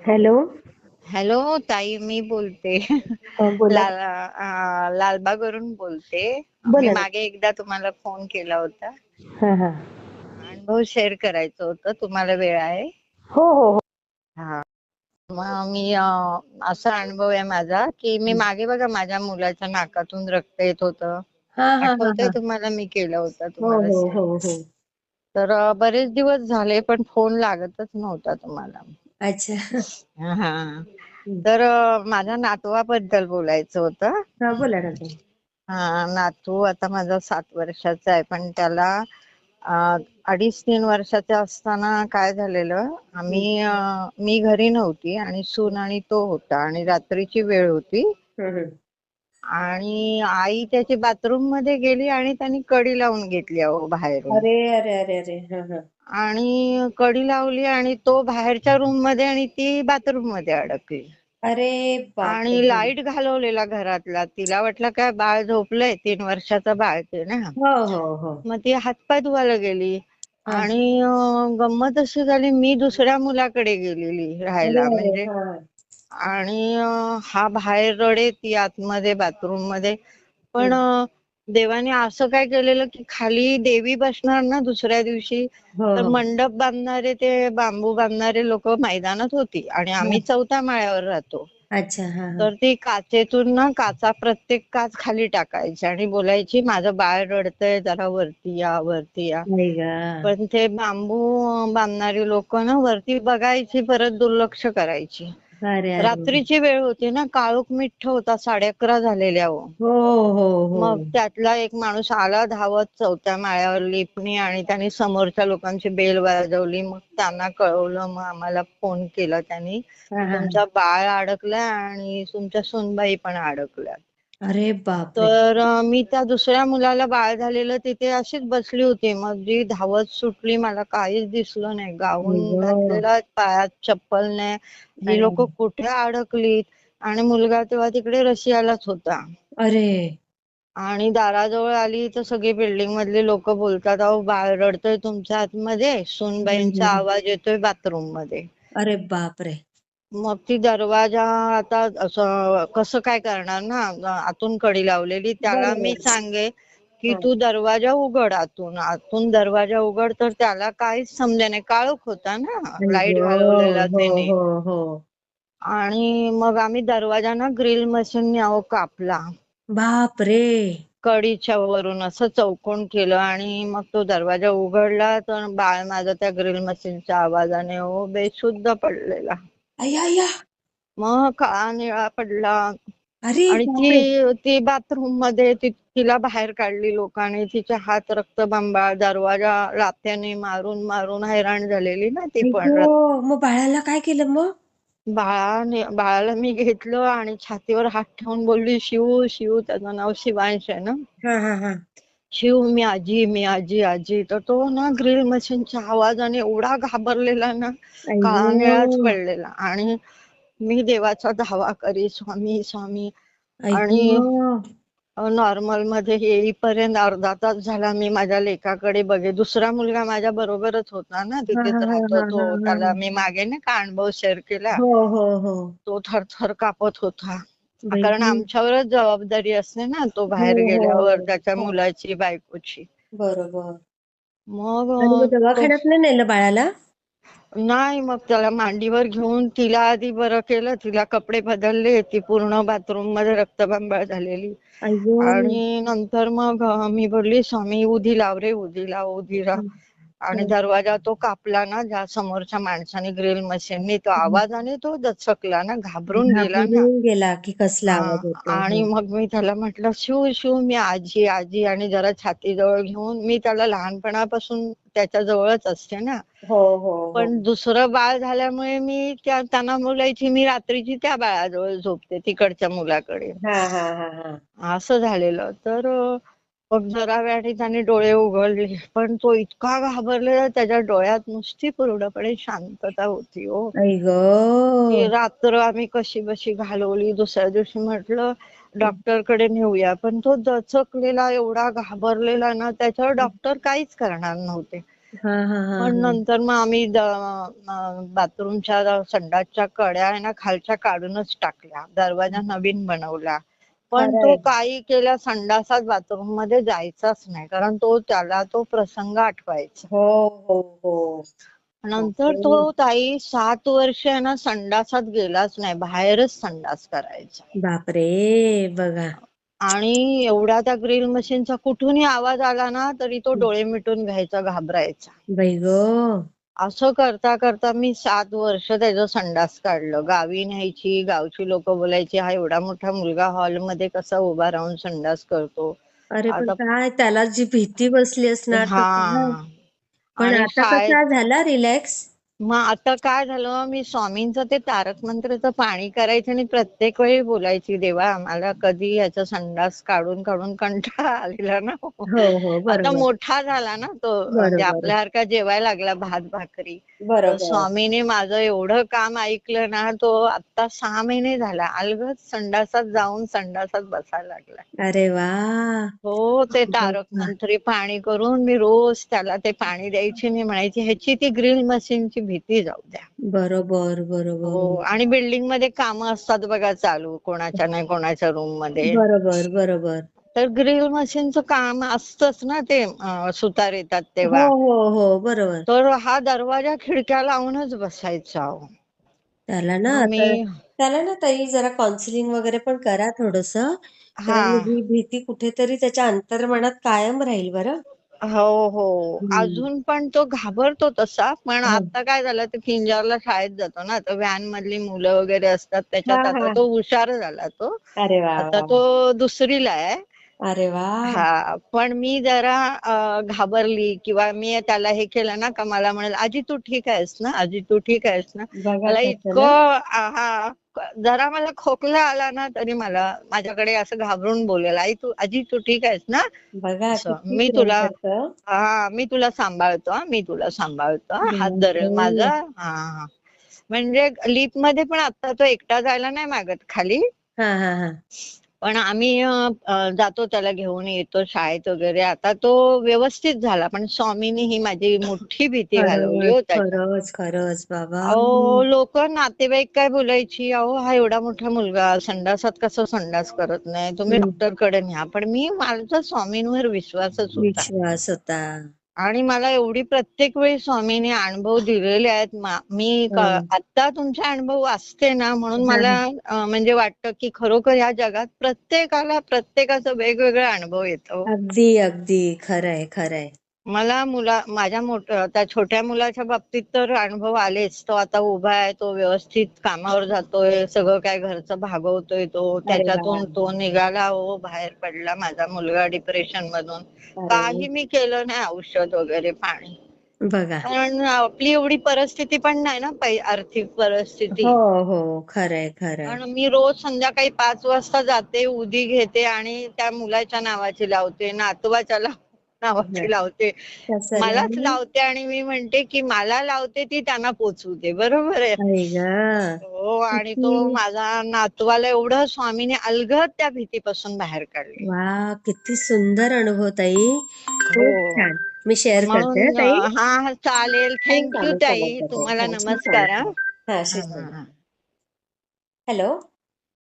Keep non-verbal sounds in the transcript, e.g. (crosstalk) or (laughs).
Hello. Hello ताई मी बोलते. अं, बोला. लाल अं, लालबागवरून बोलते. बोला मी ना. मागे एकदा तुम्हाला फोन केला होता. हा हा. अनुभव शेअर करायचं होतं. तुम्हाला वेळ आहे? हो हो हो. हा. मग मी अं, असा अनुभव आहे माझा की मी मागे बघा माझ्या मुलाच्या नाकातून रक्त येत होतं. हा हा हा आठवतंय हा. तुम्हाला? मी केलं होतं हो तुम्हाला हो share? हो हो. तर अं, बरेच दिवस झाले पण फोन लागतच नव्हता तुम्हाला. अच्छा. हा, हा तर माझ्या नातवाबद्दल बोलायचं होतं. हा बोला. हा नातू आता माझा सात वर्षाचा आहे पण त्याला अं, अडीच तीन वर्षाचा असताना काय झालेलं आम्ही अं, मी घरी नव्हती आणि सून आणि तो होता आणि रात्रीची वेळ होती. आणि आई त्याची बाथरूममध्ये गेली आणि त्यांनी कडी लावून घेतली अहो बाहेरून. अरे अरे अरे अरे. हा हा. आणि कडी लावली आणि तो बाहेरच्या रूममध्ये आणि ती बाथरूममध्ये अडकली. अरे आणि लाइट घालवलेला घरातला. तिला वाटलं काय बाळ झोपलंय तीन वर्षाचा बाळ ते ना. हो हो हो. मग ती हातपाय धुवायला गेली. आणि गंमत अशी झाली मी दुसऱ्या मुलाकडे गेलेली राहायला. म्हणजे. आणि हा बाहेर रडे ती आतमध्ये बाथरूममध्ये पण देवाने असं काय केलेलं की खाली देवी बसणार ना दुसऱ्या दिवशी? हो. तर हो. मंडप बांधणारे ते बांबू बांधणारे लोक मैदानात होती आणि आम्ही चौथ्या माळ्यावर राहतो. अच्छा हा हा. तर ती काचेतून ना काचा प्रत्येक काच खाली टाकायची आणि बोलायची माझं बाळ रडतंय जरा वरती या वरती या. पण ते बांबू बांधणारी लोक ना वरती बघायची परत दुर्लक्ष करायची. अरे रात्रीची वेळ होती ना काळोख मिठ्ठ होता साडे अकरा झालेल्या हो. हो हो हो. मग त्यातला एक माणूस आला धावत चौथ्या माळ्यावर लिपणी आणि त्यांनी समोरच्या लोकांची बेल वाजवली. मग त्यांना कळवलं मग आम्हाला फोन केला त्यांनी. तुमचा बाळ अडकलाय आणि तुमच्या सुनबाई पण अडकल्या अरे बापरे. तर अं, मी त्या दुसऱ्या मुलाला बाळ झालेलं तिथे अशीच बसली होती. मग जी धावत सुटली मला काहीच दिसलं नाही. गाऊन. घातलेला पायात चप्पल नाही. ही. लोक कुठे अडकलीत. आणि मुलगा तेव्हा तिकडे रशियालाच होता. अरे. आणि दाराजवळ आली तर सगळी बिल्डिंग मधली लोक बोलतात अहो बाळ रडतोय तुमच्या आतमध्ये. सुनबाईंचा हम्म. आवाज येतोय बाथरूममध्ये. अरे बापरे. मग ती दरवाजा आता असं कसं काय करणार ना? आतून कडी लावलेली. त्याला. मी सांगे की हो. तू दरवाजा उघड आतून. आतून दरवाजा उघड तर त्याला काहीच समजे नाही. काळोख होता ना? लाइट. घालवलेला हो त्याने. हो आणि मग आम्ही दरवाजा ना ग्रिल मशीनने अहो कापला. बापरे! कडीच्या वरून असं चौकोन केलं आणि मग तो दरवाजा उघडला. तर बाळ माझं त्या ग्रिल मशीनच्या आवाजाने हो बेशुद्ध पडलेला. मग काळा निळा पडला. अरे आणि ती ती बाथरूममध्ये ती- तिला बाहेर काढली लोकांनी. तिचे हात रक्तबंबाळ दरवाजा लाथ्याने मारून मारून हैराण झालेली ना ती पण मग बाळाला काय केलं मग? बाळाने बाळाला मी घेतलं आणि छातीवर हात ठेवून बोलली शिव शिव त्याचं नाव शिवांश आहे ना. हा हा हा. शिव मी आजी मी आजी आजी. तर तो ना ग्रिल मशीनच्या आवाजाने एवढा घाबरलेला ना अय्यो. पडलेला. आणि मी देवाचा धावा करी स्वामी स्वामी. आणि नॉर्मलमध्ये येईपर्यंत अर्धा तास झाला मी माझ्या लेकाकडे बघे. दुसरा मुलगा माझ्या बरोबरच होता ना तिथेच राहतो हा, तो. हा, त्याला. मी मागे नाही का अनुभव शेअर केला. हो हो हो. तो थरथर कापत होता. कारण आमच्यावरच जबाबदारी असते ना तो बाहेर हो, हो, गेल्यावर त्याच्या हो. मुलाची बायकोची. बरोबर. मग दवाखान्यात नाही नेलं बाळाला? नाही मग त्याला मांडीवर घेऊन तिला आधी बरं केलं तिला कपडे बदलले ती पूर्ण बाथरूममध्ये रक्तबंबाळ झालेली आणि नंतर मग मी बोलली स्वामी उधी लाव रे उधी लाव उधी लाव आणि दरवाजा तो कापला ना ज्या समोरच्या माणसाने ग्रिल मशीननी तो आवाजाने तो दचकला ना घाबरून गेला ना. गेला की कसला आवाज हा, आणि. मग मी त्याला म्हटलं शिव शिव मी आजी आजी आणि जरा छातीजवळ घेऊन मी त्याला लहानपणापासून त्याच्या जवळच असते ना. हो हो हो. पण दुसरं बाळ झाल्यामुळे मी त्या त्यांना बोलायची मी रात्रीची त्या बाळाजवळ झोपते तिकडच्या मुलाकडे. असं झालेलं. तर मग जरा वेळाने त्याने डोळे उघडले. पण तो इतका घाबरलेला त्याच्या डोळ्यात नुसती पूर्णपणे शांतता होती हो. रात्र आम्ही कशी बशी घालवली. दुसऱ्या दिवशी म्हटलं डॉक्टरकडे नेऊया. पण तो दचकलेला एवढा घाबरलेला ना त्याच्यावर डॉक्टर काहीच करणार नव्हते. हा हा हा पण. नंतर मग आम्ही बाथरूमच्या संडासच्या कड्या आहे ना खालच्या काढूनच टाकल्या. दरवाजा नवीन बनवला. पण तो. काही केला संडासात बाथरूममध्ये जायचाच नाही. कारण तो त्याला तो प्रसंग आठवायचा. हो हो हो. नंतर तो ताई सात वर्ष ना संडासात गेलाच नाही. बाहेरच संडास करायचा. बापरे बघा. आणि एवढा त्या ग्रिल मशीनचा कुठूनही आवाज आला ना तरी तो डोळे मिटून घ्यायचा घाबरायचा. असं करता करता मी सात वर्ष त्याचं संडास काढलं. गावी न्यायची गावची लोक बोलायची हा एवढा मोठा मुलगा हॉलमध्ये कसा उभा राहून संडास करतो? अरे पण काय त्याला जी भीती बसली असणार? हा. पण आणि आता शाळेत कसा झाला रिलॅक्स? मग आता काय झालं? मी स्वामींचं ते तारक मंत्राचं पाणी करायचे आणि प्रत्येक वेळी बोलायची देवा आम्हाला कधी याचा संडास काढून काढून कंटाळा (laughs) आलेला ना हो. हो आता बरोबर. मोठा झाला ना तो म्हणजे. आपल्यासारखा जेवायला लागला भात भाकरी. बरोबर. स्वामीने माझं एवढं काम ऐकलं ना तो आता सहा महिने झाला. अलगद संडासात जाऊन संडासात बसायला लागला. अरे वा. हो ते तारक. मंत्री पाणी करून मी रोज त्याला ते पाणी द्यायची नाही म्हणायची ह्याची ती ग्रिल मशीनची भीती जाऊ द्या. बरोबर हो बरोबर आणि बिल्डिंगमध्ये कामं असतात बघा चालू कोणाच्या नाही कोणाच्या रूममध्ये बरोबर बरोबर. तर ग्रिल मशीनचं काम असतंच ना ते सुतार येतात तेव्हा हो हो हो बरोबर तर हा दरवाजा खिडक्या लावूनच बसायचा. त्याला ना मी त्याला ना ताई जरा काउन्सिलिंग वगैरे पण करा थोडस हा भीती कुठेतरी त्याच्या अंतर्मनात कायम राहील बरं हो हो. अजून पण तो घाबरतो तसा पण. आता काय झालं ते किंजारला शाळेत जातो ना तर व्हॅन मधली मुलं वगैरे असतात त्याच्यात आता. तो हुशार झाला तो आता. तो दुसरीला आहे अरे वा हा पण मी जरा अं, घाबरली किंवा मी त्याला हे केलं ना का मला म्हणाल आजी तू ठीक आहेस ना आजी तू ठीक आहेस ना बघा मला इतकं. आ, हा जरा मला खोकला आला ना तरी मला माझ्याकडे असं घाबरून बोलेल आई तू आजी तू ठीक आहेस ना बघा असं. किती मी प्रेम तुला- करतं. हा मी तुला सांभाळतो हा, मी तुला सांभाळतो हा, हात धरेल. माझा हा हा म्हणजे लिफ्टमध्ये पण आता तो एकटा जायला नाही मागत खाली हा हा हा पण आम्ही जातो त्याला घेऊन येतो शाळेत वगैरे. आता तो व्यवस्थित झाला पण स्वामींनी ही माझी मोठी भीती घालवली हो खरंच त्याच्यात खरंच खरंच बाबा. अहो लोक नातेवाईक काय बोलायची? अहो हा एवढा मोठा मुलगा संडासात कसं संडास करत नाही? तुम्ही. डॉक्टरकडे न्या. पण मी माझा स्वामींवर विश्वासच होता. विश्वास होता. आणि मला एवढी प्रत्येक वेळी स्वामीने अनुभव दिलेले आहेत. मा- हं. आता तुमचे अनुभव वाचते ना म्हणून मला अं, म्हणजे वाटतं की खरोखर या जगात प्रत्येकाला प्रत्येकाचा वेगवेगळा अनुभव येतो. अगदी अगदी. खरंय खरंय. मला मुला माझ्या मोठ त्या छोट्या मुलाच्या बाबतीत तर अनुभव आलेच. तो आता उभा आहे तो व्यवस्थित कामावर जातोय सगळं काय घरचं भागवतोय तो. त्याच्यातून तो निघाला हो बाहेर पडला माझा मुलगा डिप्रेशन मधून. काही मी केलं नाही औषध वगैरे पाणी. बघा. कारण आपली एवढी परिस्थिती पण नाही ना आर्थिक परिस्थिती. हो हो खरंय पण मी रोज संध्याकाळी पाच वाजता जाते उदी घेते आणि त्या मुलाच्या नावाची लावते नातवाच्या लाव- नावाची लावते. मलाच? लावते आणि मी म्हणते की मला लावते ती त्यांना पोचवू दे. बरोबर आहे. हो आणि तो माझा नातवाला एवढं स्वामीने अलगद त्या भीतीपासून बाहेर काढले. वा किती सुंदर अनुभव ताई. खूप हो. छान. मी शेअर करते हं, ताई. हा चालेल. थँक्यू ताई. तुम्हाला हा, नमस्कार. हॅलो